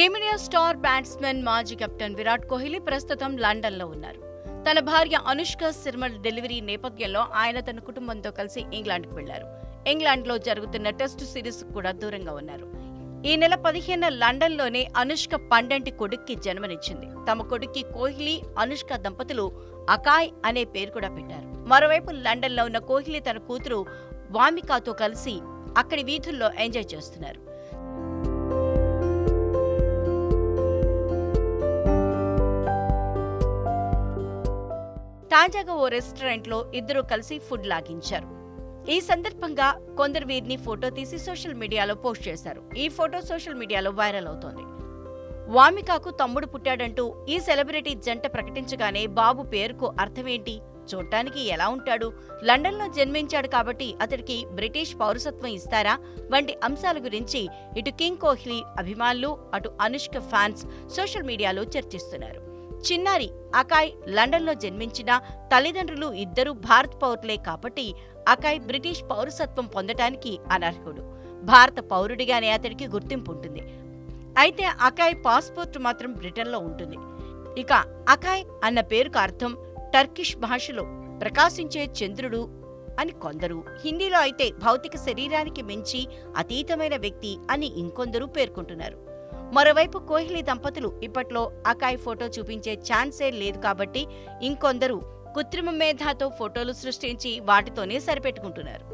Team India star batsmen మాజీ captain Virat Kohli ప్రస్తుతం లండన్లో ఉన్నారు. తన భార్య అనుష్క శర్మ డెలివరీ నేపథ్యంలో ఆయన తన కుటుంబంతో కలిసి ఇంగ్లాండ్కు వెళ్ళారు ఇంగ్లాండ్లో జరుగుతున్న టెస్టు సిరీస్ కూడా దూరంగా ఉన్నారు. ఈ నెల పదిహేను లండన్లోనే అనుష్క పండంటి కొడుక్కి జన్మనిచ్చింది. తమ కొడుక్కి కోహ్లీ అనుష్క దంపతులు అకాయ్ అనే పేరు కూడా పెట్టారు. మరోవైపు లండన్లో ఉన్న కోహ్లీ తన కూతురు వామికాతో కలిసి అక్కడి వీధుల్లో ఎంజాయ్ చేస్తున్నారు. తాజాగా ఓ రెస్టారెంట్లో ఇద్దరు కలిసి ఫుడ్ లాగించారు. ఈ సందర్భంగా కొందరు వీరిని ఫోటో తీసి సోషల్ మీడియాలో పోస్ట్ చేశారు. ఈ ఫోటో సోషల్ మీడియాలో వైరల్ అవుతోంది. వామికాకు తమ్ముడు పుట్టాడంటూ ఈ సెలబ్రిటీ జంట ప్రకటించగానే బాబు పేరుకు అర్థమేంటి? చూడటానికి ఎలా ఉంటాడు? లండన్లో జన్మించాడు కాబట్టి అతడికి బ్రిటిష్ పౌరసత్వం ఇస్తారా? వంటి అంశాల గురించి ఇటు కింగ్ కోహ్లీ అభిమానులు అటు అనుష్క ఫ్యాన్స్ సోషల్ మీడియాలో చర్చిస్తున్నారు. చిన్నారి అకాయ్ లండన్లో జన్మించిన తల్లిదండ్రులు ఇద్దరు భారత్ పౌరులే కాబట్టి అకాయ్ బ్రిటిష్ పౌరసత్వం పొందటానికి అనర్హుడు. భారత పౌరుడిగానే అతడికి గుర్తింపు ఉంటుంది. అయితే అకాయ్ పాస్పోర్ట్ మాత్రం బ్రిటన్లో ఉంటుంది. ఇక అకాయ్ అన్న పేరుకు అర్థం టర్కిష్ భాషలో ప్రకాశించే చంద్రుడు అని కొందరు. హిందీలో అయితే భౌతిక శరీరానికి మించి అతీతమైన వ్యక్తి అని ఇంకొందరు పేర్కొంటున్నారు. మరోవైపు కోహ్లీ దంపతులు ఇప్పట్లో అకాయ్ ఫోటో చూపించే ఛాన్సే లేదు కాబట్టి ఇంకొందరు కృత్రిమ మేధాతో ఫోటోలు సృష్టించి వాటితోనే సరిపెట్టుకుంటున్నారు.